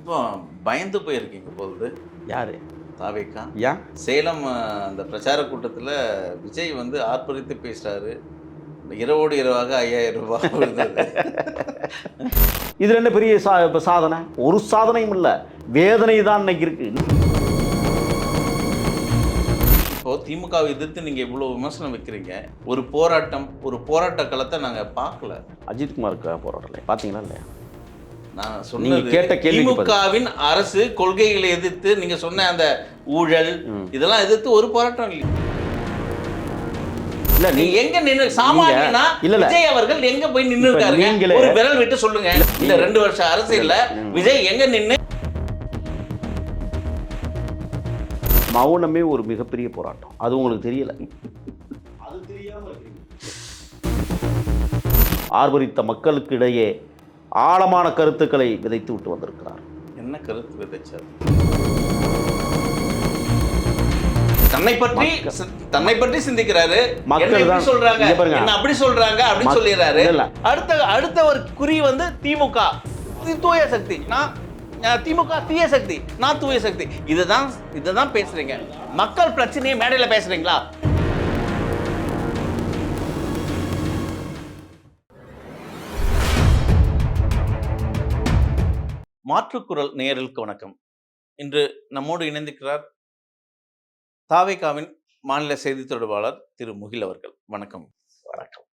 ரொம்ப பயந்து போயிருக்கீங்க பொழுது யாரு? தாவேக்கா. ஏன் சேலம் அந்த பிரச்சார கூட்டத்தில் விஜய் வந்து ஆர்ப்பரித்து பேசுறாரு. இரவோடு இரவாக ஐயாயிரம் ரூபாய் இதுல என்ன பெரிய சா இப்ப சாதனை. ஒரு சாதனையும் இல்லை. வேதனை தான் இன்னைக்கு இருக்கு. இப்போ திமுகவை எதிர்த்து நீங்க இவ்வளவு விமர்சனம் வைக்கிறீங்க. ஒரு போராட்டம் ஒரு போராட்ட களத்தை நாங்க பார்க்கல. அஜித்குமாருக்கு போராடல. பாத்தீங்களா இல்லையா? நான் சொன்னது கேட்ட பதில். திமுகவின் அரசு கொள்கைகளை எதிர்த்து நீங்க சொன்ன அந்த ஊழல். இதெல்லாம் எதிர்த்து ஒரு போராட்டம் இல்லை இல்ல நீ எங்க நின்னு சாமானியனா இல்ல, இல்ல. விஜய் அவர்கள் எங்க போய் நின்னு இருக்காருங்க ஒரு விரல் விட்டு சொல்லுங்க இந்த ரெண்டு வருஷம் அரசியல்ல ம். விஜய் எங்க நின்னு மௌனமே ஒரு மிகப்பெரிய போராட்டம் அது உங்களுக்கு தெரியல ஆர்வரித்த மக்களுக்கு இடையே ஆழமான கருத்துக்களை விதைத்து விட்டு வந்திருக்கிறார். என்ன கருத்து விதைச்சார்? தன்னை பற்றி தன்னை பற்றி சிந்திக்கிறாரு. மக்கள் தான். சொல்றாங்க. என்ன அப்படி சொல்றாங்க அப்படி சொல்லிடுறாரு. அடுத்த அடுத்த ஒரு குறி வந்து திமுக. தூய சக்தி. நான் திமுக தீய சக்தி. நான் தூய சக்தி. இதுதான் இதுதான் பேசுறீங்க. மக்கள் பிரச்சனையை மேடையில பேசுறீங்களா? மாற்றுக்குரல் நேயர்களுக்கு வணக்கம். இன்று நம்மோடு இணைந்திருக்கிறார் தாவேகாவின் மாநில செய்தி தொடர்பாளர் திரு முகில் அவர்கள். வணக்கம். வணக்கம்.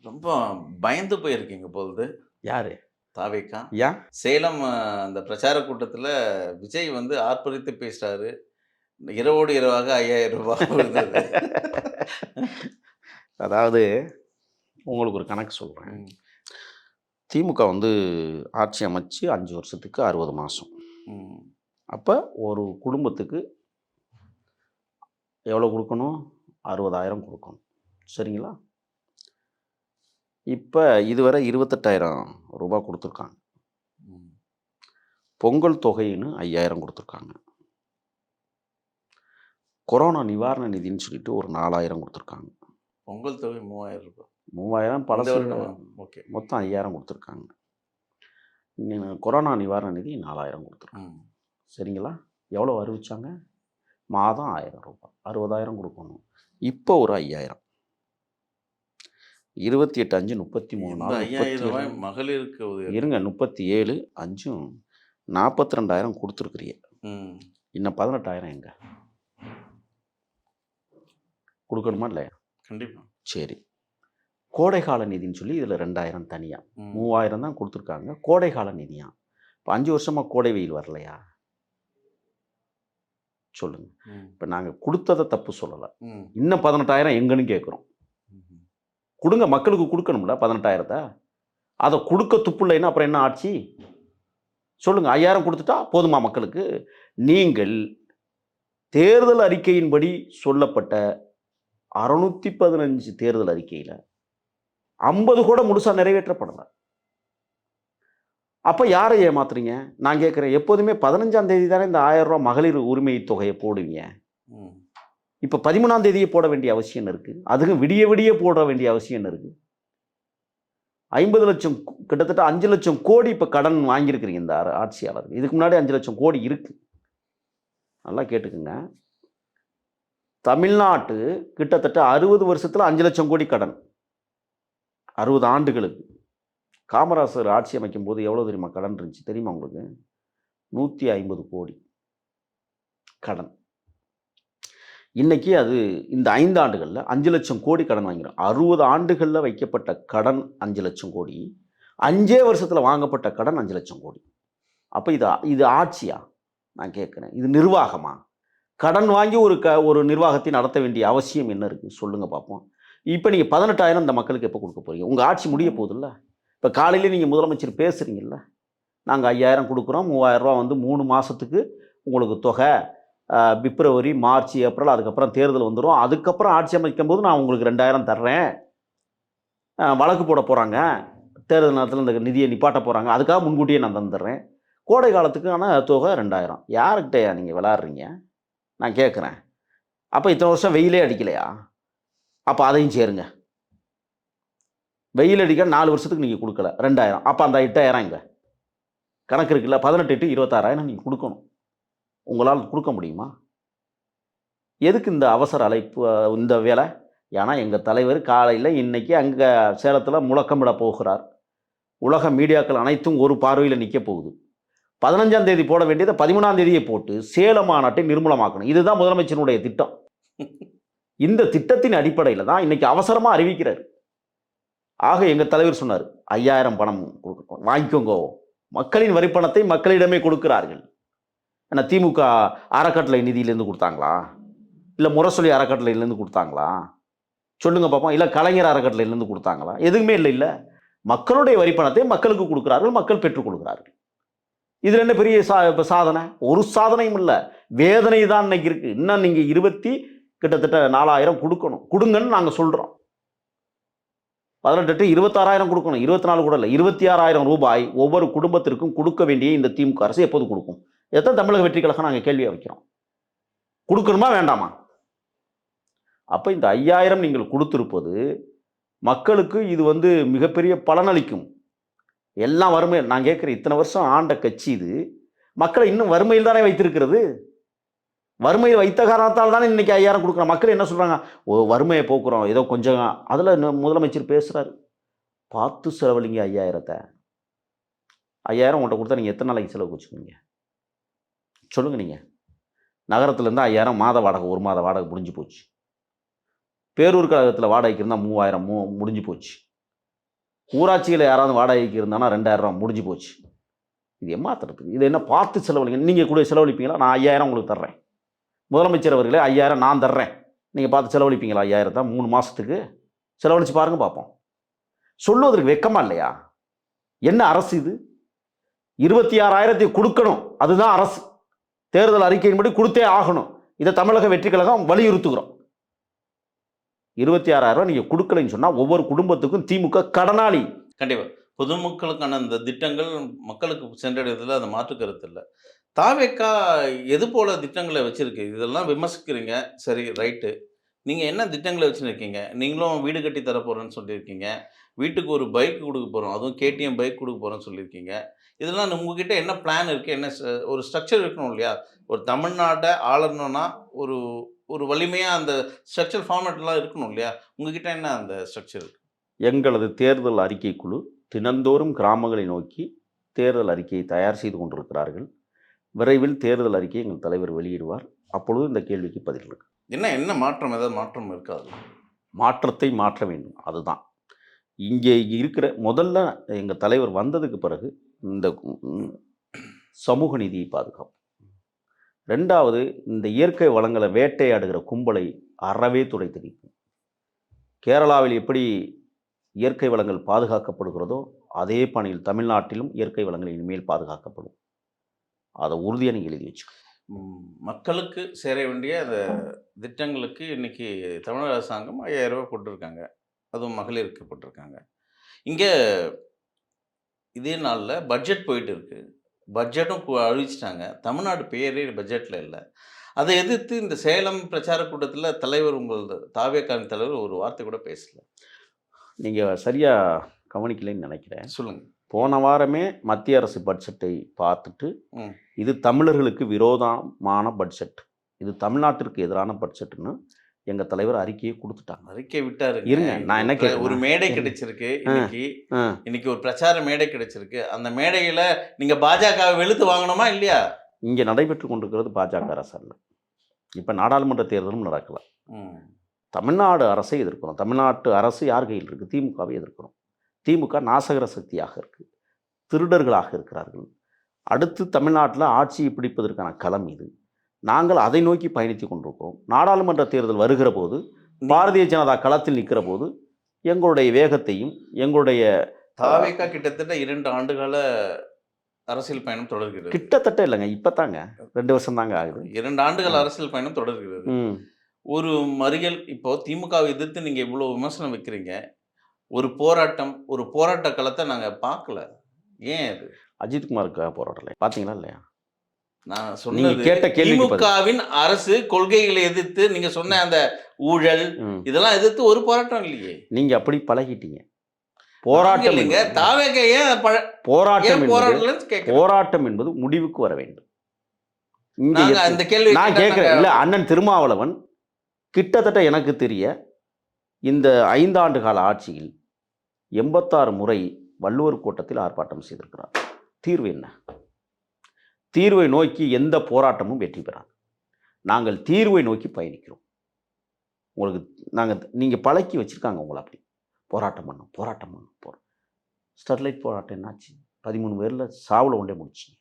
ரொம்ப பயந்து போயிருக்கீங்க பொழுது யாரு? தாவேக்கா ஏன் சேலம் அந்த பிரச்சார கூட்டத்தில் விஜய் வந்து ஆர்ப்பரித்து பேசுறாரு. இரவோடு இரவாக ஐயாயிரம் ரூபாய் விழுந்தது. அதாவது உங்களுக்கு ஒரு கணக்கு சொல்கிறேன் திமுக வந்து ஆட்சி அமைச்சு அஞ்சு வருஷத்துக்கு அறுபது மாதம் அப்போ ஒரு குடும்பத்துக்கு எவ்வளோ கொடுக்கணும்? அறுபதாயிரம் கொடுக்கணும். சரிங்களா? இப்போ இதுவரை இருபத்தெட்டாயிரம் ரூபாய் கொடுத்துருக்காங்க. பொங்கல் தொகைன்னு ஐயாயிரம் கொடுத்துருக்காங்க. கொரோனா நிவாரண நிதின்னு சொல்லிட்டு ஒரு நாலாயிரம் கொடுத்துருக்காங்க. பொங்கல் தொகை மூவாயிரம் ரூபாய். மூவாயிரம் வருடம் ஓகே. மொத்தம் ஐயாயிரம் கொடுத்துருக்காங்க. இன்னும் கொரோனா நிவாரண நிதி நாலாயிரம் கொடுத்துருக்காங்க. சரிங்களா? எவ்வளோ அறிவிச்சாங்க? மாதம் ஆயிரம் ரூபாய். அறுபதாயிரம் கொடுக்கணும். இப்போ ஒரு ஐயாயிரம். இருபத்தி எட்டு அஞ்சு முப்பத்தி மூணு நாள் ஐயாயிரம் ரூபாய் மகளிருக்கு இருங்க முப்பத்தி ஏழு அஞ்சும் நாற்பத்தி ரெண்டாயிரம் கொடுத்துருக்குறீங்க. ம், இன்னும் பதினெட்டாயிரம் எங்க? கொடுக்கணுமா இல்லையா? கண்டிப்பா. சரி. கோடைகால நிதின்னு சொல்லி இதில் ரெண்டாயிரம் தனியாக மூவாயிரம் தான் கொடுத்துருக்காங்க. கோடைகால நிதியா? இப்போ அஞ்சு வருஷமாக கோடை வெயில் வரலையா? சொல்லுங்க. ம், இப்போ நாங்கள் கொடுத்ததை தப்பு சொல்லலை. இன்னும் பதினெட்டாயிரம் எங்கன்னு கேட்குறோம். கொடுங்க மக்களுக்கு கொடுக்கணும்ல பதினெட்டாயிரத்தை? அதை கொடுக்க துப்புலைன்னா அப்புறம் என்ன ஆட்சி? சொல்லுங்க. ஐயாயிரம் கொடுத்துட்டா போதுமா மக்களுக்கு? நீங்கள் தேர்தல் அறிக்கையின்படி சொல்லப்பட்ட அறுநூத்தி பதினஞ்சு தேர்தல் அறிக்கையில் ஐம்பது கூட முழுசாக நிறைவேற்றப்படலை. அப்போ யாரை ஏமாத்துறீங்க? நான் கேட்குறேன் எப்போதுமே பதினஞ்சாம் தேதி தானே இந்த ஆயிரம் ரூபாய் மகளிர் உரிமை தொகையை போடுவீங்க. இப்போ பதிமூணாம் தேதியே போட வேண்டிய அவசியம் என்ன இருக்கு. அதுக்கும் விடிய விடிய போட வேண்டிய அவசியம் என்ன இருக்கு. ஐம்பது லட்சம் கிட்டத்தட்ட அஞ்சு லட்சம் கோடி இப்போ கடன் வாங்கியிருக்கிறீங்க இந்த ஆட்சியாளர். இதுக்கு முன்னாடி அஞ்சு லட்சம் கோடி இருக்கு. நல்லா கேட்டுக்குங்க. தமிழ்நாட்டு கிட்டத்தட்ட அறுபது வருஷத்தில் அஞ்சு லட்சம் கோடி கடன். அறுபது ஆண்டுகளுக்கு. காமராசர் ஆட்சி அமைக்கும் போது எவ்வளோ தெரியுமா கடன் இருந்துச்சு? தெரியுமா உங்களுக்கு? நூற்றி ஐம்பது கோடி கடன். இன்றைக்கி அது இந்த ஐந்து ஆண்டுகளில் அஞ்சு லட்சம் கோடி கடன் வாங்கிறோம் அறுபது ஆண்டுகளில் வைக்கப்பட்ட கடன் அஞ்சு லட்சம் கோடி. அஞ்சே வருஷத்தில் வாங்கப்பட்ட கடன் அஞ்சு லட்சம் கோடி. அப்போ இது இது ஆட்சியா? நான் கேட்குறேன். இது நிர்வாகமா? கடன் வாங்கி ஒரு க ஒரு நிர்வாகத்தை நடத்த வேண்டிய அவசியம் என்ன இருக்குது சொல்லுங்கள் பார்ப்போம். இப்போ நீங்கள் பதினெட்டாயிரம் இந்த மக்களுக்கு எப்போ கொடுக்க போகிறீங்க உங்கள் ஆட்சி முடிய போகுதுல்ல? இப்போ காலையிலே நீங்கள் முதலமைச்சர் பேசுகிறீங்கல்ல நாங்கள் ஐயாயிரம் கொடுக்குறோம். மூவாயிரம் ரூபா வந்து மூணு மாதத்துக்கு உங்களுக்கு தொகை. பிப்ரவரி மார்ச் ஏப்ரல் அதுக்கப்புறம் தேர்தல் வந்துடும் அதுக்கப்புறம் ஆட்சி அமைக்கும் போது நான் உங்களுக்கு ரெண்டாயிரம் தர்றேன். வழக்கு போட போகிறாங்க தேர்தல் நேரத்தில் இந்த நிதியை நிப்பாட்ட போகிறாங்க அதுக்காக முன்கூட்டியே நான் தந்துடுறேன் கோடை காலத்துக்கான தொகை ரெண்டாயிரம். யாருக்கிட்டயா நீங்கள் விளாட்றீங்க? நான் கேட்குறேன் அப்போ இத்தனை வருஷம் வெயிலே அடிக்கலையா? அப்போ அதையும் சேருங்க. வெயில் அடிக்க நாலு வருஷத்துக்கு நீங்கள் கொடுக்கல ரெண்டாயிரம். அப்போ அந்த எட்டாயிரம் இங்கே. கணக்கு இருக்குல்ல பதினெட்டு எட்டு இருபத்தாறாயிரம் நீங்கள் கொடுக்கணும். உங்களால் கொடுக்க முடியுமா? எதுக்கு இந்த அவசர அழைப்பு இந்த வேலை? ஏன்னா எங்கள் தலைவர் காலையில் இன்னைக்கு அங்கே சேலத்தில் முழக்கமிட போகிறார். உலக மீடியாக்கள் அனைத்தும் ஒரு பார்வையில் நிற்க போகுது. பதினஞ்சாம் தேதி போட வேண்டியதை பதிமூணாம் தேதியை போட்டு சேலம் மாநாட்டை நிர்மூலமாக்கணும். இதுதான் முதலமைச்சருடைய திட்டம். இந்த திட்டத்தின் அடிப்படையில் தான் இன்னைக்கு அவசரமாக அறிவிக்கிறார். ஆக எங்கள் தலைவர் சொன்னார் ஐயாயிரம் பணம் வாங்கிக்கோங்கோ வாங்கிக்கோங்க. மக்களின் வரிப்பணத்தை மக்களிடமே கொடுக்கிறார்கள். என்ன திமுக அறக்கட்டளை நிதியிலேருந்து கொடுத்தாங்களா? இல்லை முரசொலி அறக்கட்டளையிலேருந்து கொடுத்தாங்களா? சொல்லுங்க பார்ப்போம் இல்லை கலைஞர் அறக்கட்டளையிலேருந்து கொடுத்தாங்களா? எதுவுமே இல்லை இல்லை. மக்களுடைய வரிப்பணத்தை மக்களுக்கு கொடுக்கிறார்கள் மக்கள் பெற்றுக் கொடுக்கிறார்கள். இதில் என்ன பெரிய சா இப்போ சாதனை? ஒரு சாதனையும் இல்லை. வேதனை தான் இன்னைக்கு இருக்குது இன்னும் நீங்கள் இருபத்தி கிட்டத்தட்ட நாலாயிரம் கொடுக்கணும். கொடுங்கன்னு நாங்கள் சொல்கிறோம் பதினெட்டு இருபத்தாறாயிரம் கொடுக்கணும். இருபத்தி நாலு கூட இல்லை இருபத்தி ஆறாயிரம் ரூபாய் ஒவ்வொரு குடும்பத்திற்கும் கொடுக்க வேண்டிய இந்த திமுக அரசு எப்போது கொடுக்கும்? எத்தனை தமிழக வெற்றி கழகம் நாங்கள் கேள்வியாக வைக்கிறோம். கொடுக்கணுமா வேண்டாமா? அப்போ இந்த ஐயாயிரம் நீங்கள் கொடுத்துருப்பது மக்களுக்கு இது வந்து மிகப்பெரிய பலனளிக்கும் எல்லாம் வறுமை நான் கேட்குறேன் இத்தனை வருஷம் ஆண்ட கட்சி இது. மக்களை இன்னும் வறுமையில் தானே வைத்திருக்கிறது? வறுமையை வைத்த காரணத்தால் தானே இன்றைக்கி ஐயாயிரம் கொடுக்குறோம் மக்கள் என்ன சொல்கிறாங்க ஓ வறுமையை போக்குறோம். ஏதோ கொஞ்சம் அதில் முதலமைச்சர் பேசுகிறாரு பார்த்து செலவழிங்க ஐயாயிரத்தை. ஐயாயிரம் உங்கள்கிட்ட கொடுத்தா நீங்கள் எத்தனை நாளைக்கு செலவு வச்சுக்குவீங்க சொல்லுங்கள் நீங்கள் நகரத்துலேருந்து ஐயாயிரம் மாத வாடகை ஒரு மாத வாடகை முடிஞ்சு போச்சு. பேரூர் கழகத்தில் வாடகைக்கு இருந்தால் மூவாயிரம் மூ முடிஞ்சு போச்சு. ஊராட்சியில் யாராவது வாடகைக்கு இருந்தானா ரெண்டாயிரம் ரூபா முடிஞ்சு போச்சு. இது ஏமாத்துறதுக்கு இது என்ன பார்த்து செலவழிங்க? நீங்கள் கூட செலவழிப்பீங்களா? நான் ஐயாயிரம் உங்களுக்கு தர்றேன். முதலமைச்சர் அவர்களே ஐயாயிரம் நான் தர்றேன். நீங்கள் பார்த்து செலவழிப்பீங்களா? ஐயாயிரத்தை? மூணு மாதத்துக்கு செலவழித்து பாருங்க பார்ப்போம் சொல்லுவதற்கு வெக்கமா இல்லையா? என்ன அரசு இது? இருபத்தி ஆறாயிரத்தை கொடுக்கணும். அதுதான் அரசு. தேர்தல் அறிக்கையின்படி கொடுத்தே ஆகணும். இதை தமிழக வெற்றி கழகம் வலியுறுத்துகிறோம். இருபத்தி ஆறாயிரம் நீங்கள் கொடுக்கலைன்னு சொன்னால் ஒவ்வொரு குடும்பத்துக்கும் திமுக கடனாளி. கண்டிப்பா. பொதுமக்களுக்கான இந்த திட்டங்கள் மக்களுக்கு சென்றடைவதில் அந்த மாற்று கருத்து இல்லை. தாவேக்கா எது போல திட்டங்களை வச்சிருக்கு? இதெல்லாம் விமர்சிக்கிறீங்க. சரி ரைட்டு. நீங்கள் என்ன திட்டங்களை வச்சுருக்கீங்க? நீங்களும் வீடு கட்டி தர போகிறேன்னு சொல்லியிருக்கீங்க. வீட்டுக்கு ஒரு பைக் கொடுக்க போகிறோம் அதுவும் கேடிஎம் பைக் கொடுக்க போகிறோன்னு சொல்லியிருக்கீங்க. இதெல்லாம் உங்ககிட்ட என்ன பிளான் இருக்குது என்ன ஒரு ஸ்ட்ரக்சர் இருக்கணும் இல்லையா? ஒரு தமிழ்நாட்டை ஆளணும்னா ஒரு ஒரு வலிமையாக அந்த ஸ்ட்ரக்சர் ஃபார்மேட்லாம் இருக்கணும் இல்லையா? உங்ககிட்ட என்ன அந்த ஸ்ட்ரக்சர் எங்களது தேர்தல் அறிக்கை குழு தினந்தோறும் கிராமங்களை நோக்கி தேர்தல் அறிக்கையை தயார் செய்து கொண்டிருக்கிறார்கள். விரைவில் தேர்தல் அறிக்கையை எங்கள் தலைவர் வெளியிடுவார். அப்பொழுது இந்த கேள்விக்கு பதில் இருக்கு. என்ன என்ன மாற்றம்? ஏதாவது மாற்றம் இருக்காது மாற்றத்தை மாற்ற வேண்டும். அதுதான். இங்கே இருக்கிற முதல்ல எங்கள் தலைவர் வந்ததுக்கு பிறகு இந்த சமூக நீதியை பாதுகாப்பு ரெண்டாவது இந்த இயற்கை வளங்களை வேட்டையாடுகிற கும்பலை அறவே துடைத்து நிற்போம். கேரளாவில் எப்படி இயற்கை வளங்கள் பாதுகாக்கப்படுகிறதோ அதே பணியில் தமிழ்நாட்டிலும் இயற்கை வளங்கள் இனிமேல் பாதுகாக்கப்படும். அதை உறுதியாக நீங்கள் எழுதி வச்சுக்கோ ம், மக்களுக்கு சேர வேண்டிய அந்த திட்டங்களுக்கு இன்னைக்கு தமிழக அரசாங்கம் ஐயாயிரம் ரூபாய் போட்டிருக்காங்க. அதுவும் மகளிருக்கு போட்டிருக்காங்க. இங்கே இதே நாளில் பட்ஜெட் போயிட்டு இருக்கு. பட்ஜெட்டும் கு- அறிவிச்சிட்டாங்க தமிழ்நாடு பேரே பட்ஜெட்டில் இல்லை. அதை எதிர்த்து இந்த சேலம் பிரச்சார கூட்டத்தில் தலைவர் உங்கள் தாவேக்கான தலைவர் ஒரு வார்த்தை கூட பேசல. நீங்கள் சரியாக கவனிக்கலைன்னு நினைக்கிறேன். சொல்லுங்க. போன வாரமே மத்திய அரசு பட்ஜெட்டை பார்த்துட்டு. இது தமிழர்களுக்கு விரோதமான பட்ஜெட் இது தமிழ்நாட்டிற்கு எதிரான பட்ஜெட்னு எங்கள் தலைவர் அறிக்கையை கொடுத்துட்டாங்க. அறிக்கை விட்டாரு. இருங்க, நான் என்ன கேட்கிறேன்? ஒரு மேடை. கிடைச்சிருக்கு இன்னைக்கு. இன்னைக்கு ஒரு பிரச்சார மேடை கிடைச்சிருக்கு. அந்த மேடையில நீங்க பாஜகவை வெளுத்து வாங்கணுமா இல்லையா? இங்கே நடைபெற்று கொண்டிருக்கிறது பாஜக அரசல்ல இப்போ நாடாளுமன்ற தேர்தலும் நடக்கல. தமிழ்நாடு அரசை எதிர்க்கிறோம். தமிழ்நாட்டு அரசு யார் கையில் இருக்குது திமுகவை எதிர்க்கிறோம். திமுக நாசகர சக்தியாக இருக்குது திருடர்களாக இருக்கிறார்கள். அடுத்து தமிழ்நாட்டில் ஆட்சியை பிடிப்பதற்கான களம் இது. நாங்கள் அதை நோக்கி பயணித்து கொண்டிருக்கிறோம். நாடாளுமன்ற தேர்தல் வருகிற போது பாரதிய ஜனதா களத்தில் நிற்கிற போது எங்களுடைய வேகத்தையும் எங்களுடைய தாவேகா கிட்டத்தட்ட இரண்டு ஆண்டுகால அரசியல் பயணம் தொடர்கிறது. கிட்டத்தட்ட இல்லைங்க இப்போ தாங்க ரெண்டு வருஷம் தாங்க ஆகுது. இரண்டு ஆண்டுகள் அரசியல் பயணம் தொடர்கிறது. ஒரு மறியல் இப்போ திமுகவை எதிர்த்து நீங்க இவ்வளவு விமர்சனம் வைக்கிறீங்க. ஒரு போராட்டம் ஒரு போராட்ட களத்தை நாங்க பார்க்கல. ஏன் அது? அஜித்குமாருக்காக போராடலை. பார்த்தீங்களா இல்லையா? நான் நீங்க சொன்னது கேட்ட பதில். திமுகவின் அரசு கொள்கைகளை எதிர்த்து நீங்க சொன்ன அந்த ஊழல் இதெல்லாம் எதிர்த்து ஒரு போராட்டம் இல்லையே. நீங்கள் அப்படி பழகிட்டீங்க. போராட்டம் இல்லைங்க. தாவேக ஏன் போராட்டம் போராட்டம் என்பது முடிவுக்கு வர வேண்டும். நாங்க அந்த கேள்வி நான் கேட்கிறேன். நாங்க- இல்ல அண்ணன் திருமாவளவன் கிட்டத்தட்ட எனக்கு தெரிய இந்த ஐந்தாண்டு கால ஆட்சியில் எண்பத்தாறு முறை வள்ளுவர் கூட்டத்தில் ஆர்ப்பாட்டம் செய்திருக்கிறார். தீர்வு என்ன? தீர்வை நோக்கி எந்த போராட்டமும் வெற்றி பெறாது. நாங்கள் தீர்வை நோக்கி பயணிக்கிறோம். உங்களுக்கு நாங்கள் நீங்கள் பழக்கி வச்சுருக்காங்க உங்களை அப்படி. போராட்டம் பண்ணும் போராட்டம் பண்ணும் போகிறோம் ஸ்டெர்லைட் போராட்டம் என்னாச்சு? பதிமூணு பேரில் சாவில் ஒன்றே முடிச்சிங்க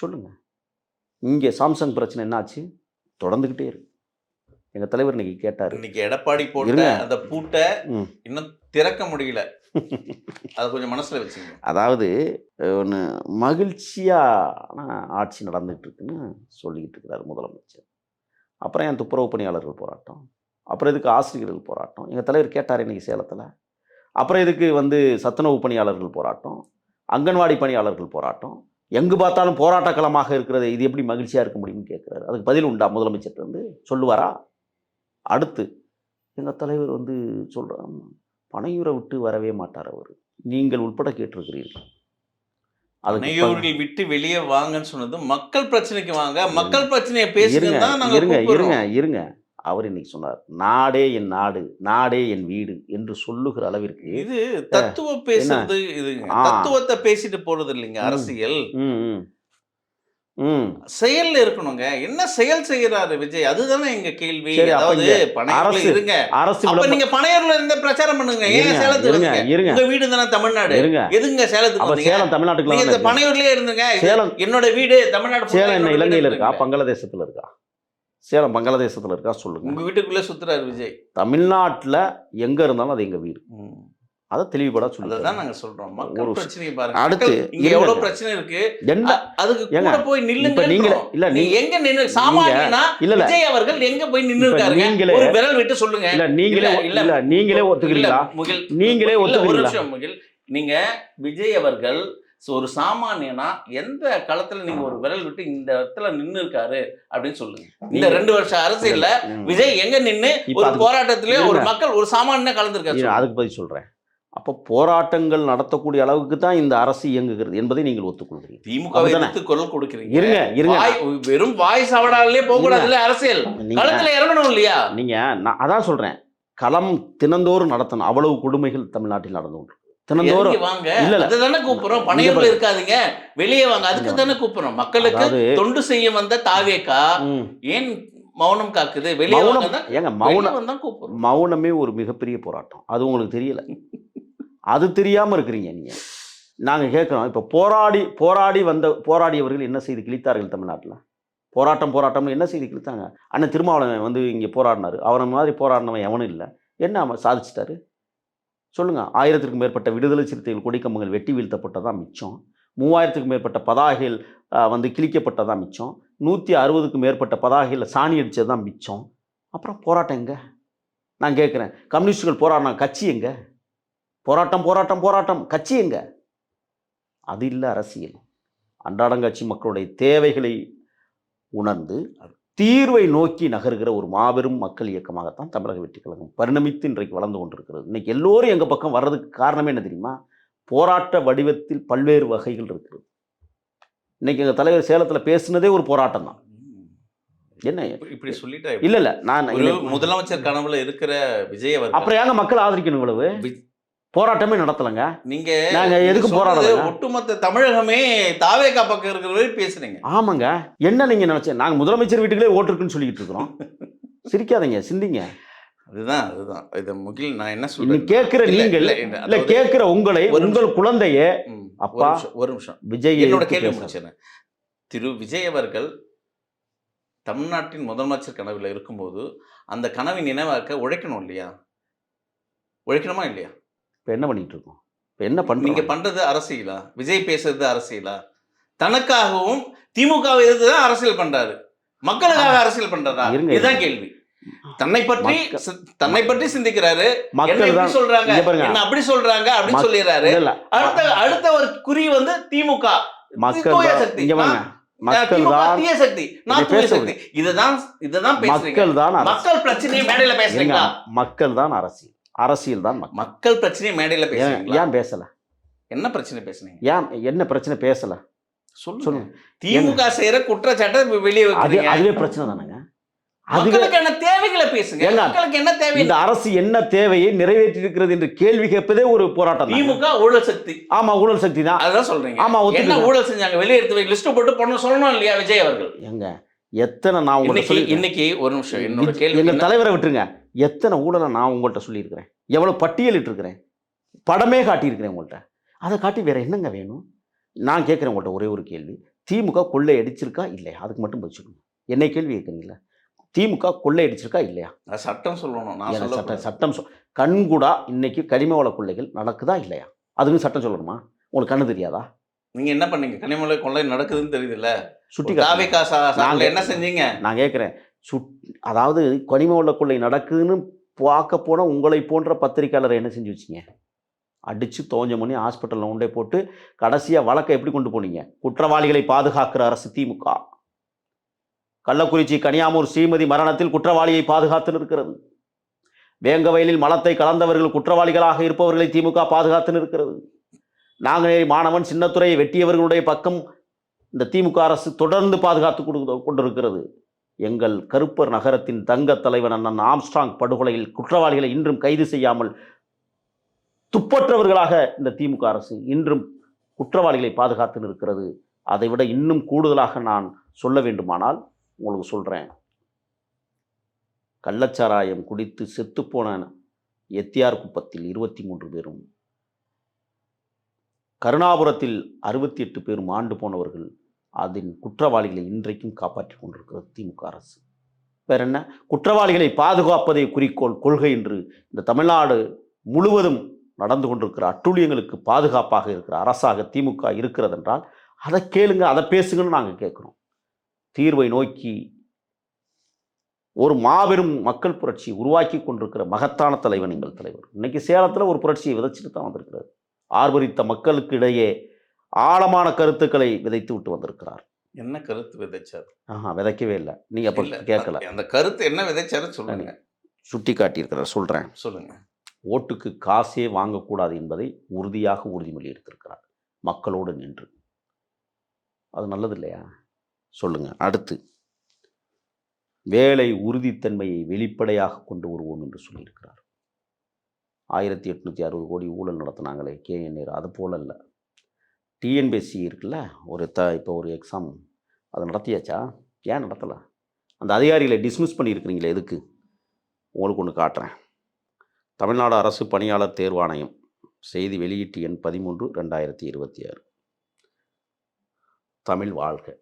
சொல்லுங்கள் இங்கே சாம்சங் பிரச்சனை என்னாச்சு? தொடர்ந்துக்கிட்டே இருக்கு. எங்கள் தலைவர் இன்னைக்கு கேட்டார். இன்னைக்கு எடப்பாடி போட்ட. அந்த பூட்டை. இன்னும் திறக்க முடியல. அதை கொஞ்சம் மனசுல வச்சுங்க அதாவது ஒன்று மகிழ்ச்சியான ஆட்சி நடந்துகிட்டு இருக்குன்னு சொல்லிக்கிட்டு இருக்கிறார் முதலமைச்சர். அப்புறம் என் துப்புரவு பணியாளர்கள் போராட்டம்? அப்புறம் இதுக்கு ஆசிரியர்கள் போராட்டம்? எங்கள் தலைவர் கேட்டார் இன்னைக்கு சேலத்தில். அப்புறம் இதுக்கு வந்து சத்துணவு பணியாளர்கள் போராட்டம்? அங்கன்வாடி பணியாளர்கள் போராட்டம்? எங்கு பார்த்தாலும் போராட்ட களமாக இருக்கிறது இது எப்படி மகிழ்ச்சியாக இருக்க முடியும்னு கேட்குறாரு. அதுக்கு பதில் உண்டா முதலமைச்சர்கிட்ட வந்து சொல்லுவாரா? அடுத்து எங்கள் தலைவர் வந்து சொல்கிறார் பனையூரை விட்டு வரவே மாட்டார் அவர். நீங்கள் உட்பட கேட்டிருக்கிறீர்கள். அதுக்கு ப- நெய்யூரில் விட்டு வெளியே வாங்கன்னு சொன்னது மக்கள் பிரச்சனைக்கு வாங்க. மக்கள் பிரச்சனையை பேசுங்க இருங்க இருங்க. இருங்க அவர் இன்னைக்கு சொன்னார் நாடே என் நாடு நாடே என் வீடு என்று சொல்லுகிற அளவிற்கு இது தத்துவம் பேசுறது ஆ. தத்துவத்தை பேசிட்டு போறது இல்லைங்க. அரசியல். செயல்ல இருக்கணுங்க. என்ன செயல் செய்யறாரு விஜய்? அதுதானே எங்க கேள்வி. அதாவது அரசு இருங்க. அரசு அப்ப நீங்க பனையூர்ல இருந்த பிரச்சாரம் பண்ணுங்க. ஏன் சேலத்துக்கு இருங்க உங்க வீடு தானே தமிழ்நாடு. இருங்க. எதுங்க சேலத்துக்கு சேலம் தமிழ்நாட்டுக்குள்ள நீங்க. பனையூர்லயே இருந்துங்க. சேலம் என்னோட வீடு தமிழ்நாடு சேலம் என்ன இலங்கையில் இருக்கா. பங்களாதேசத்துல இருக்கா? சேலம் பங்களாதேசத்துல இருக்கா? சொல்லுங்க. உங்க வீட்டுக்குள்ள சுத்துறாரு விஜய். தமிழ்நாட்டுல எங்க இருந்தாலும் அது எங்க வீடு. அதை தெளிவுபட அததான் சொல்லி நாங்க சொல்றோம். ஒரு. பிரச்சனையை பாருங்க. அடுத்து, இங்க. எவ்வளவு பிரச்சனை இருக்கு? என்ன அதுக்கு கூட போய் நில்லுங்க நீங்களே இல்ல நீ எங்க நின்னு சாமானியனா இல்ல விஜய் அவர்கள் எங்க போய் நின்னு இப்ப இருக்காருங்க நீங்களே- ஒரு விரல் விட்டு சொல்லுங்க. இல்ல நீங்களே இல்ல, நீங்களே இல்ல, ஒத்துக்கிறீங்களா? முகில் நீங்களே ஒத்துக்கிறீங்களா? முகில். நீங்க விஜய் அவர்கள் ஒரு சாமானியனா எந்த களத்துல நீங்க ஒரு விரல் விட்டு இந்த இடத்துல நின்னு இருக்காரு அப்படின்னு சொல்லுங்க. இந்த ரெண்டு வருஷம் அரசியல்ல. விஜய் எங்க நின்னு ஒரு அதுக்கு- போராட்டத்திலே ஒரு. மக்கள் ஒரு சாமானியனா கலந்துருக்காரு சொல்லுங்க. அதுக்கு பதில் சொல்றேன். அப்ப போராட்டங்கள் நடத்தக்கூடிய அளவுக்கு தான் இந்த அரசு இயங்குகிறது என்பதை நீங்கள் ஒத்துக்கொள்கிறீர்கள். திமுக குரல் கொடுக்குறீங்க. இருங்க இருங்க. வெறும் வாய் சவடாலே போக கூடாதுல்ல அரசியல். களத்துல இறங்கணும் இல்லையா? நீங்க நான் அதான் சொல்றேன். களம் தினந்தோறும் நடத்தணும். அவ்வளவு கொடுமைகள் தமிழ்நாட்டில் நடந்து கொண்டு தினந்தோறும். வாங்க. இல்ல. அதுதானே கூப்பிடுறோம். பணையூர்ல. இருக்காதீங்க. வெளியே வாங்க. அதுக்கு தானே கூப்பிடுறோம். மக்களுக்கு தொண்டு செய்ய வந்த தாவேக்கா ஏன் மௌனம் காக்குது? வெளியே ஏங்க மௌனம் மௌனமே ஒரு மிகப்பெரிய போராட்டம். அது உங்களுக்கு தெரியல. அது தெரியாமல் இருக்கிறீங்க நீங்கள் நாங்கள் கேட்குறோம் இப்போ போராடி போராடி வந்த போராடியவர்கள் என்ன செய்து கிழித்தார்கள் தமிழ்நாட்டில்? போராட்டம் போராட்டம்னு என்ன செய்து கிழித்தாங்க? அண்ணன் திருமாவளவன் வந்து இங்கே போராடினாரு. அவனை மாதிரி போராடினவன் எவனும் இல்லை. என்ன அவன் சாதிச்சிட்டாரு? சொல்லுங்கள் ஆயிரத்திற்கும் மேற்பட்ட விடுதலை சிறுத்தைகள் கொடிக்கம்பங்கள் வெட்டி வீழ்த்தப்பட்டதான் மிச்சம்? மூவாயிரத்துக்கும் மேற்பட்ட பதாகைகள் வந்து கிழிக்கப்பட்டதான் மிச்சம்? நூற்றி அறுபதுக்கும் மேற்பட்ட பதாகையில் சாணி அடித்தது தான் மிச்சம்? அப்புறம் போராட்டம் எங்கே? நான் கேட்குறேன். கம்யூனிஸ்டுகள் போராடின கட்சி எங்க? போராட்டம் போராட்டம் போராட்டம். கட்சி எங்க? அது இல்லை அரசியல். அன்றாடங்காட்சி மக்களுடைய தேவைகளை உணர்ந்து தீர்வை நோக்கி நகர்கிற ஒரு மாபெரும் மக்கள் இயக்கமாகத்தான் தமிழக வெற்றி கழகம் பரிணமித்து இன்றைக்கு வளர்ந்து கொண்டிருக்கிறது. இன்னைக்கு எல்லோரும் எங்கள் பக்கம் வர்றதுக்கு காரணமே என்ன தெரியுமா? போராட்ட வடிவத்தில் பல்வேறு வகைகள் இருக்கிறது இன்னைக்கு எங்கள் தலைவர் சேலத்தில் பேசுனதே ஒரு போராட்டம் தான். என்ன? இப்படி- சொல்லிட்டா இல்ல இல்ல. நான் முதலமைச்சர் கனவுல இருக்கிற விஜய் அப்புறம் ஏங்க மக்கள் ஆதரிக்கணும் இவ்வளவு? போராட்டமே நடத்தலங்க. நீங்க நாங்க எதுக்கு போராடுறோங்க ஒட்டுமொத்த தமிழகமே தாவேக்கா பக்கம் இருக்கிற வரை பேசுறீங்க ஆமாங்க. என்ன நீங்க நினைச்ச நாங்க முதலமைச்சர் வீட்டுக்குள்ளே ஓட்டு இருக்குன்னு சொல்லிட்டு இருக்கிறோம். சிரிக்காதீங்க சிந்திங்க. அதுதான் அதுதான். இத முகில் நான் என்ன சொல்றேன் கேட்கிற நீங்கள் இல்ல, கேட்கிற உங்களை உங்கள் குழந்தைய அப்பா, ஒரு நிமிஷம், விஜய் என்னோட கேள்வி. முடிச்சிடறேன். திரு விஜய் அவர்கள் தமிழ்நாட்டின் முதலமைச்சர் கனவுல இருக்கும்போது அந்த கனவை நினைவாக்க உழைக்கணும் இல்லையா? உழைக்கணுமா இல்லையா? இப்ப என்ன பண்ணிட்டு இருக்கோம் இப்ப என்ன நீங்க பண்றீங்க பண்றது அரசியலா? விஜய் பேசுறது அரசியலா? தனக்காகவும் திமுகவை எதிர்த்து தான் அரசியல் பண்றாரு. மக்களுக்காக அரசியல் இருங்க, இதுதான். கேள்வி. தன்னை பற்றி தன்னை பற்றி சிந்திக்கிறாரு. மக்கள் சொல்றாங்க. என்ன அப்படி சொல்றாங்க அப்படின்னு மக்- சொல்லிடுறாரு. அடுத்த அடுத்த ஒரு குறி வந்து திமுக. மக்கள் மக்கள் தான் சக்தி. சக்தி. இதுதான் இதுதான் பேசுறீங்க. மக்கள் தான் மக்கள் பிரச்சனையை மேடையில இருங்க, பேசுறீங்களா மக்கள் தான் அரசியல். அரசியல் தான் மக்கள். பிரச்சனையை மேடையில ஏன் பேசுறீங்களா? ஏன் பேசல? என்ன பிரச்சனை பேசுனீங்க? ஏன் என்ன பிரச்சனை பேசல? சொல்லுங்க. சொல்லுங்க. திமுக செய்யற குற்றச்சாட்டை வெளியே அது அதுவே பிரச்சனை தானேங்க. அதுவே மக்களுக்கு என்ன தேவைகளை பேசுங்க. மக்களுக்கு என்ன தேவை? இந்த அரசு என்ன தேவையை நிறைவேற்றி இருக்கிறது என்று கேள்வி கேட்பதே ஒரு போராட்டம். திமுக ஊழல் சக்தி. ஆமா ஊழல் சக்தி தான். அதான் சொல்றீங்க. ஆமா என்ன. ஊழல் செஞ்சாங்க? வெளியே எடுத்து லிஸ்ட் போட்டு பொண்ணு சொல்லணும் இல்லையா விஜய் அவர்கள்? எங்க எத்தனை நான் உங்கள்ட்ட இன்னைக்கு சொல்லி ஒரு நிமிஷம். என்னோட கேள்வி எங்க என்ன? தலைவரை விட்டுருங்க. எத்தனை ஊழலை நான் உங்கள்கிட்ட சொல்லியிருக்கிறேன்? எவ்வளவு பட்டியலிட்டு இருக்கிறேன் படமே காட்டியிருக்கிறேன் உங்கள்கிட்ட அதை காட்டி வேற என்னங்க வேணும்? நான் கேட்குறேன் உங்கள்கிட்ட ஒரே ஒரு கேள்வி. திமுக கொள்ளை அடிச்சிருக்கா இல்லையா? அதுக்கு மட்டும் பதில் சொல்லுங்க. என்னை கேள்வி கேட்குறீங்களா? திமுக கொள்ளை அடிச்சிருக்கா இல்லையா? சட்டம் சொல்லணும். நான் சட்டம் சட்டம் சொல் கண்கூடா இன்னைக்கு கனிம வள கொள்ளைகள் நடக்குதா இல்லையா? அதுக்கு சட்டம் சொல்லணுமா? உங்களுக்கு கண்ணு தெரியாதா? நீங்க என்ன பண்ணீங்க? கனிமலை கொள்ளை நடக்குதுன்னு தெரியுதுல்ல. சுட்டி. காசா நாங்க- என்ன செஞ்சீங்க? நான் கேட்குறேன். சுட் அதாவது கனிம வள கொள்ளை நடக்குதுன்னு பார்க்க போனால் உங்களை போன்ற பத்திரிக்கையாளரை என்ன செஞ்சு வச்சீங்க? அடித்து தோஞ்ச பண்ணி ஹாஸ்பிட்டலில் உண்டே போட்டு கடைசியாக வழக்கை எப்படி கொண்டு போனீங்க? குற்றவாளிகளை பாதுகாக்கிற அரசு திமுக. கள்ளக்குறிச்சி கனியாமூர் ஸ்ரீமதி மரணத்தில் குற்றவாளியை பாதுகாத்து நிற்கிறது வேங்கவயலில் மலத்தை கலந்தவர்கள் குற்றவாளிகளாக இருப்பவர்களை திமுக பாதுகாத்து நிற்கிறது நாங்குநேரி மாணவன் சின்னத்துறையை வெட்டியவர்களுடைய பக்கம் இந்த திமுக அரசு தொடர்ந்து பாதுகாத்து கொடு கொண்டிருக்கிறது. எங்கள் கருப்பர் நகரத்தின் தங்க தலைவன் அண்ணன் ஆம்ஸ்ட்ராங் படுகொலையில் குற்றவாளிகளை இன்றும் கைது செய்யாமல் துப்பற்றவர்களாக இந்த திமுக அரசு இன்றும் குற்றவாளிகளை பாதுகாத்து நிற்கிறது. அதைவிட இன்னும் கூடுதலாக நான் சொல்ல வேண்டுமானால் உங்களுக்கு சொல்கிறேன் கள்ளச்சாராயம் குடித்து செத்துப்போன எத்தியார் குப்பத்தில் இருபத்தி மூன்று பேரும் கருணாபுரத்தில் அறுபத்தி எட்டு பேரும் ஆண்டு போனவர்கள் அதன் குற்றவாளிகளை இன்றைக்கும் காப்பாற்றி கொண்டிருக்கிறது திமுக அரசு. வேற என்ன? குற்றவாளிகளை பாதுகாப்பதை குறிக்கோள் கொள்கை என்று இந்த தமிழ்நாடு முழுவதும் நடந்து கொண்டிருக்கிற அட்டூழியங்களுக்கு பாதுகாப்பாக இருக்கிற அரசாக திமுக இருக்கிறது என்றால் அதை கேளுங்க அதை பேசுங்கன்னு நாங்கள் கேட்குறோம். தீர்வை நோக்கி ஒரு மாபெரும் மக்கள் புரட்சி உருவாக்கி கொண்டிருக்கிற மகத்தான தலைவன் எங்கள் தலைவர். இன்னைக்கு சேலத்தில் ஒரு புரட்சியை விதைச்சிட்டு தான் வந்திருக்கிறது ஆர்வரித்த மக்களுக்கு இடையே ஆழமான கருத்துக்களை விதைத்து விட்டு வந்திருக்கிறார். என்ன கருத்து விதைச்சார்? ஆஹா விதைக்கவே இல்லை. நீங்கள் அப்போ கேட்கல அந்த கருத்து என்ன விதைச்சாரு சொல்லுங்க. சுட்டி காட்டியிருக்கிறார் சொல்கிறேன் சொல்லுங்க. ஓட்டுக்கு காசே வாங்கக்கூடாது என்பதை உறுதியாக உறுதிமொழி எடுத்திருக்கிறார். மக்களோடு நின்று. அது நல்லது இல்லையா? சொல்லுங்க அடுத்து. வேலை உறுதித்தன்மையை வெளிப்படையாக கொண்டு வருவோம் என்று சொல்லியிருக்கிறார். ஆயிரத்தி எட்நூற்றி அறுபது கோடி ஊழல் நடத்தினாங்களே கேஎன்ஏர் அது போல இல்லை. டிஎன்பிஎஸ்சி இருக்குல்ல ஒரு த இப்போ ஒரு எக்ஸாம் அதை நடத்தியாச்சா? ஏன் நடத்தலை? அந்த அதிகாரிகளை டிஸ்மிஸ் பண்ணியிருக்கிறீங்களே எதுக்கு? உங்களுக்கு ஒன்று காட்டுறேன். தமிழ்நாடு அரசு பணியாளர் தேர்வாணையம் செய்தி வெளியீட்டு எண் பதிமூன்று ரெண்டாயிரத்தி இருபத்தி ஆறு. தமிழ் வாழ்க.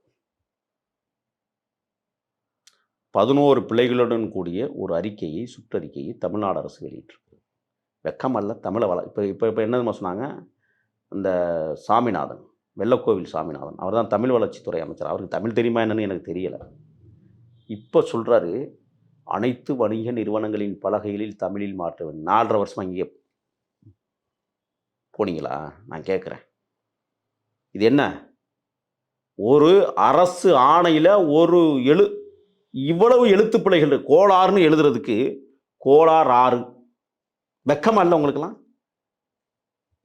பதினோரு பிள்ளைகளுடன் கூடிய ஒரு அறிக்கையை சுற்றறிக்கையை தமிழ்நாடு அரசு வெளியிட்டிருக்கு. வெக்கமல்ல தமிழை வள இப்போ இப்போ இப்போ என்ன சொன்னாங்க? இந்த சாமிநாதன் வெள்ளக்கோவில் சாமிநாதன். அவர் தான் தமிழ் வளர்ச்சித்துறை அமைச்சர். அவருக்கு தமிழ் தெரியுமா என்னன்னு எனக்கு தெரியலை. இப்போ சொல்கிறாரு அனைத்து வணிக நிறுவனங்களின் பலகைகளில் தமிழில் மாற்ற வேண்டும். நாலரை வருஷமா இங்கே போனீங்களா? நான் கேட்குறேன். இது என்ன? ஒரு அரசு ஆணையில் ஒரு எழு இவ்வளவு எழுத்து பிழைகள் கோளாறுன்னு எழுதுறதுக்கு கோளாறு ஆறு. வெக்கமா இல்லை உங்களுக்கெல்லாம்?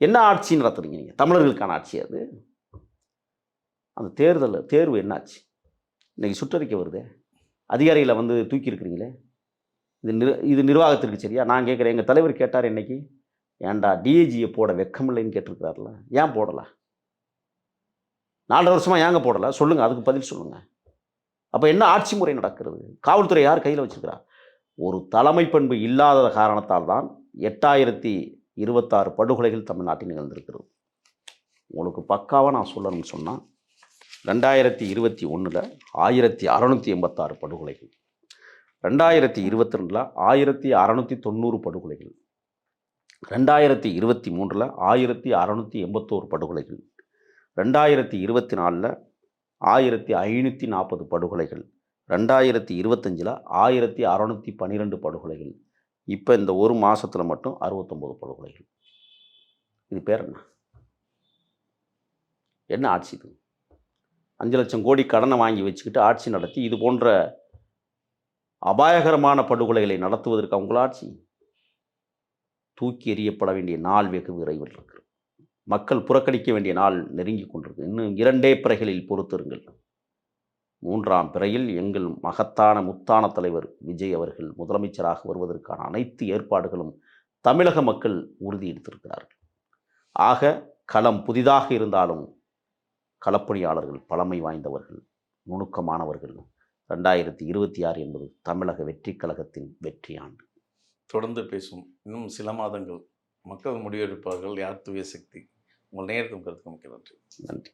என்ன ஆட்சி நடத்துறீங்க நீங்கள் தமிழர்களுக்கான ஆட்சி அது. அந்த தேர்தல் தேர்வு என்னாச்சு? இன்றைக்கி சுற்றறிக்கை வருதே. அதிகாரிகளை வந்து தூக்கியிருக்கிறீங்களே? இது நிர் இது நிர்வாகத்திற்கு சரியா? நான் கேட்குறேன் எங்கள் தலைவர் கேட்டார் இன்னைக்கு. ஏன்டா டிஏஜியை போட வெக்கமில்லைன்னு கேட்டிருக்கிறார்ல? ஏன் போடலை? நாலரை வருஷமாக ஏங்க போடலை? சொல்லுங்கள் அதுக்கு பதில் சொல்லுங்கள் அப்போ என்ன ஆட்சி முறை நடக்கிறது? காவல்துறை யார் கையில் வச்சுருக்கிறா? ஒரு தலைமை பண்பு இல்லாத காரணத்தால் தான் எட்டாயிரத்தி இருபத்தாறு படுகொலைகள் தமிழ்நாட்டில் நிகழ்ந்திருக்கிறது. உங்களுக்கு பக்காவாக நான் சொல்லணும்னு சொன்னால் ரெண்டாயிரத்தி இருபத்தி ஒன்றில் ஆயிரத்தி அறநூற்றி எண்பத்தாறு படுகொலைகள். ரெண்டாயிரத்தி இருபத்தி ரெண்டில் ஆயிரத்தி அறநூற்றி தொண்ணூறு படுகொலைகள். ரெண்டாயிரத்தி இருபத்தி மூன்றில் ஆயிரத்தி அறநூற்றி எண்பத்தோரு படுகொலைகள். ரெண்டாயிரத்தி இருபத்தி நாலில் ஆயிரத்தி ஐநூற்றி நாற்பது படுகொலைகள். ரெண்டாயிரத்தி இருபத்தஞ்சில் ஆயிரத்தி அறநூற்றி பன்னிரெண்டு படுகொலைகள். இப்போ இந்த ஒரு மாதத்தில் மட்டும் அறுபத்தொம்போது படுகொலைகள். இது பேர் என்ன? என்ன ஆட்சி இது? அஞ்சு லட்சம் கோடி கடனை வாங்கி வச்சுக்கிட்டு ஆட்சி நடத்தி இது போன்ற அபாயகரமான படுகொலைகளை நடத்துவதற்கு அவங்கள ஆட்சி? தூக்கி எறியப்பட வேண்டிய நாள் வெகு விரைவில் இருக்கிறது மக்கள் புறக்கணிக்க வேண்டிய நாள் நெருங்கி கொண்டிருக்கு. இன்னும் இரண்டே பிறைகளில் பொறுத்திருங்கள். மூன்றாம் பிறையில் எங்கள் மகத்தான முத்தான தலைவர் விஜய் அவர்கள் முதலமைச்சராக வருவதற்கான அனைத்து ஏற்பாடுகளும் தமிழக மக்கள் உறுதி எடுத்திருக்கிறார்கள் ஆக களம் புதிதாக இருந்தாலும் களப்பணியாளர்கள் பழமை வாய்ந்தவர்கள் நுணுக்கமானவர்கள். ரெண்டாயிரத்தி இருபத்தி ஆறு என்பது தமிழக வெற்றி கழகத்தின் வெற்றி ஆண்டு தொடர்ந்து பேசும். இன்னும் சில மாதங்கள் மக்கள் முடிவெடுப்பார்கள். யார் தூய சக்தி? உங்கள் நேரத்தும் கருத்துக்கும் மிக்க நன்றி. நன்றி.